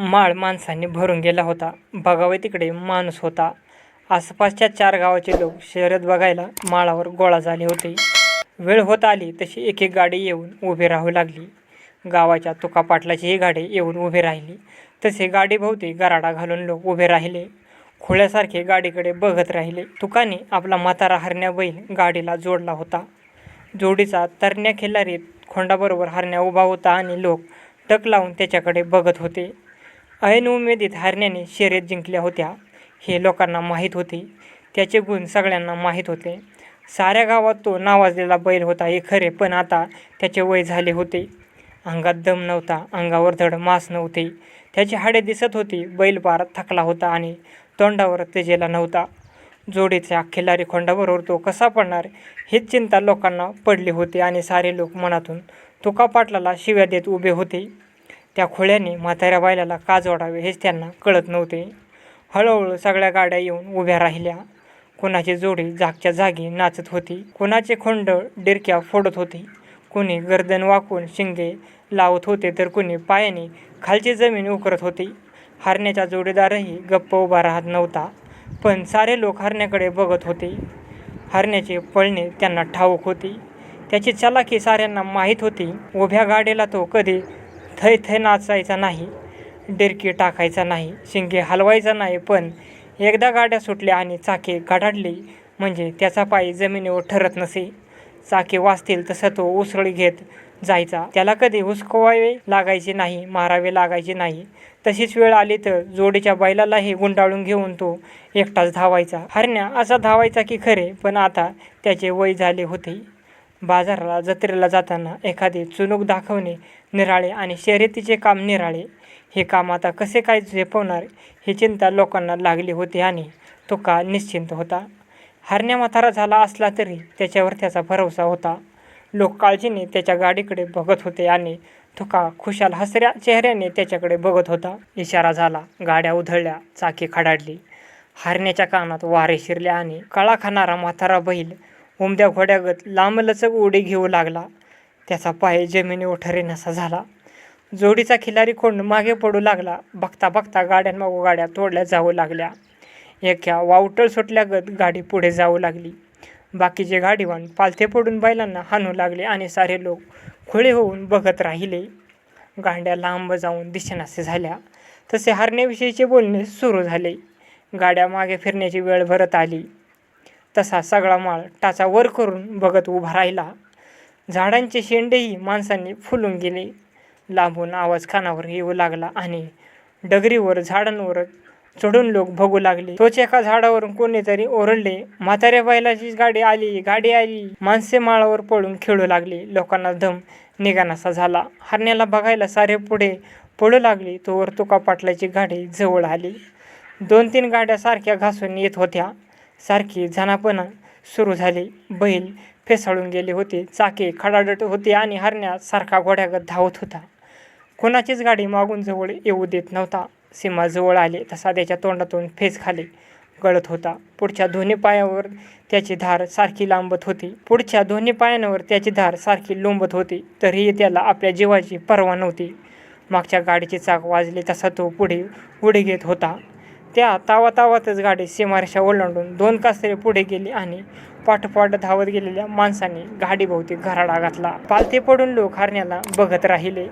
माळ माणसांनी भरून गेला होता. बघावे तिकडे माणूस होता. आसपासच्या चार गावाचे लोक शहरात बघायला माळावर गोळा झाले होते. वेळ होत आली तशी एक एक गाडी येऊन उभी राहू लागली. गावाच्या तुकापाटलाची ही गाडी येऊन उभी राहिली. तसे गाडीभोवती गराडा घालून लोक उभे राहिले. खोळ्यासारखे गाडीकडे बघत राहिले. तुकाने आपला म्हातारा हरण्या बैल गाडीला जोडला होता. जोडीचा तरण्या खिल्लारीत खोंडाबरोबर हरण्या उभा होता आणि लोक टक लावून त्याच्याकडे बघत होते. ऐनउमेदीत हारण्याने हरण्याने शर्यत जिंकल्या होत्या हे लोकांना माहीत होते. त्याचे गुण सगळ्यांना माहीत होते. साऱ्या गावात तो नावाजलेला बैल होता हे खरे पण आता त्याचे वय झाले होते. अंगात दम नव्हता अंगावर धड मांस नव्हते. त्याची हाडे दिसत होती बैल पार थकला होता आणि तोंडावर तेजेला नव्हता. जोडीच्या खिल्लारी खोंडाबरोबर तो कसा पडणार हीच चिंता लोकांना पडली होती आणि सारे लोक मनातून तुका पाटलाला शिव्या देत उभे होते. त्या खोळ्याने म्हाताऱ्या बैलाला का जोडावे हेच त्यांना कळत नव्हते. हळूहळू सगळ्या गाड्या येऊन उभ्या राहिल्या. कोणाची जोडी जागच्या जागी नाचत होती कोणाचे खोंड डिरक्या फोडत होती. कोणी गर्दन वाकून शिंगे लावत होते तर कोणी पायाने खालची जमीन उकरत होती. हरण्याचा जोडीदारही गप्प उभा राहत नव्हता पण सारे लोक हरण्याकडे बघत होते. हरण्याचे पळणे त्यांना ठाऊक होती. त्याची चलाखी साऱ्यांना माहीत होती. उभ्या गाडीला तो कधी थै थै नाचायचा नाही डिरकी टाकायचा नाही शिंगे हलवायचा नाही पण एकदा गाड्या सुटल्या आणि चाके गडाडली म्हणजे त्याचा पाय जमिनीवर ठरत नसे. चाके वाचतील तसं तो उसळी घेत जायचा. त्याला कधी हुसकवावे लागायचे नाही मारावे लागायचे नाही. तशीच वेळ आली तर जोडीच्या बैलालाही गुंडाळून घेऊन तो एकटाच धावायचा. हरण्या असा धावायचा की खरे पण आता त्याचे वय झाले होते. बाजाराला जत्रेला जाताना एखादी चुनूक दाखवणे निराळे आणि शर्यतीचे काम निराळे. हे काम आता कसे काय झेपवणार ही चिंता लोकांना लागली होती आणि तो का निश्चिंत होता. हरण्या म्हातारा झाला असला तरी त्याच्यावर त्याचा भरवसा होता. लोक काळजीने त्याच्या गाडीकडे बघत होते आणि तुका खुशाल हसऱ्या चेहऱ्याने त्याच्याकडे बघत होता. इशारा झाला गाड्या उधळल्या चाकी खडाडली. हरण्याच्या कानात वारे शिरले आणि कळा खाणारा म्हातारा बैल उमद्या घोड्यागत लांबलचक उडी घेऊ लागला. त्याचा पाय जमिनीवर ठरेनासा झाला. जोडीचा खिलारी खोंड मागे पडू लागला. बघता बघता गाड्यांमागो गाड्या तोडल्या जाऊ लागल्या. एका वावटळ सुटल्यागत गाडी पुढे जाऊ लागली. बाकीचे गाडीवान पालथे पडून बैलांना हाणू लागले आणि सारे लोक खुळे होऊन बघत राहिले. गाड्या लांब जाऊन दिशेनासे झाल्या. तसे हरण्याविषयीचे बोलणे सुरू झाले. गाड्या मागे फिरण्याची वेळ भरत आली. तसा सगळा माळ टाचा वर करून बघत उभा राहिला. झाडांचे शेंडेही माणसांनी फुलून गेले. लांबून आवाज कानावर येऊ लागला आणि डगरीवर झाडांवर चढून लोक बघू लागले. तोच एका झाडावरून कोणीतरी ओरडले म्हाताऱ्या बैलाची गाडी आली गाडी आली. माणसे माळावर पळून खेळू लागले. लोकांना धम निघानासा झाला. हरण्याला बघायला सारे पुढे पळू लागले. तोवर तुका पाटलाची गाडी जवळ आली. दोन तीन गाड्या सारख्या घासून येत होत्या. सारखी झाणापणा सुरू झाली. बैल फेसाळून गेले होते. चाके खडाडट होते आणि हरण्या सारखा घोड्यागत धावत होता. कोणाचीच गाडी मागून जवळ येऊ देत नव्हता. सीमा जवळ आले तसा त्याच्या तोंडातून फेस खाली गळत होता. पुढच्या दोन्ही पायावर त्याची धार सारखी लांबत होती. पुढच्या दोन्ही पायांवर त्याची धार सारखी लोंबत होती. तरीही त्याला आपल्या जीवाची पर्वा नव्हती. मागच्या गाडीची चाक वाजली तसा तो पुढे उडी घेत होता. त्या तावा तावातच गाडी सीमारेषा ओलांडून दोन कासरे पुढे गेली आणि पाठोपाठ धावत गेलेल्या माणसाने गाडीभोवती घराडा घातला. पालथे पडून लोक हरण्याला बघत राहिले.